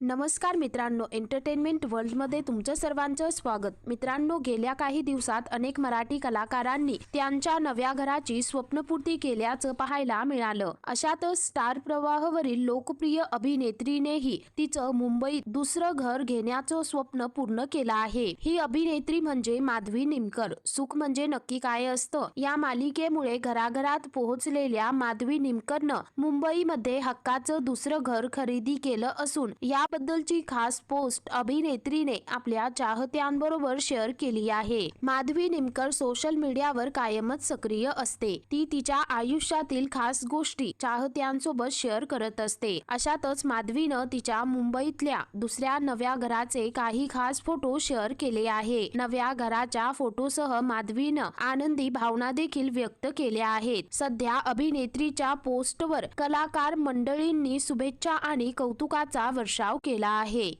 नमस्कार मित्रांनो एंटरटेनमेंट वर्ल्डमध्ये तुमचं सर्वांचं स्वागत. मित्रांनो गेल्या काही दिवसात अनेक मराठी कलाकारांनी त्यांच्या नव्या घराची स्वप्नपूर्ती केल्याचं पाहायला मिळालं. अशातच स्टार प्रवाहवरील लोकप्रिय अभिनेत्रीनेही तिचं मुंबईत दुसरं घर घेण्याचं स्वप्न पूर्ण केलं आहे. ही अभिनेत्री म्हणजे माधवी निमकर. सुख म्हणजे नक्की काय असतं? या मालिकेमुळे घराघरात पोहोचलेल्या माधवी निमकरनं मुंबईमध्ये हक्काचं दुसरं घर खरेदी केलं असून या याबद्दलची खास पोस्ट अभिनेत्रीने आपल्या चाहत्यांबरोबर शेअर केली आहे. माधवी निमकर सोशल मीडियावर कायमच सक्रिय असते. ती तिच्या आयुष्यातील खास गोष्टी चाहत्यांसोबत शेअर करत असते. अशातच माधवीनं तिच्या मुंबईतल्या दुसऱ्या नव्या घराचे काही खास फोटो शेअर केले आहे. नव्या घराच्या फोटोसह माधवीनं आनंदी भावना देखील व्यक्त केल्या आहेत. सध्या अभिनेत्रीच्या पोस्टवर कलाकार मंडळींनी शुभेच्छा आणि कौतुकाचा वर्षाव केला आहे.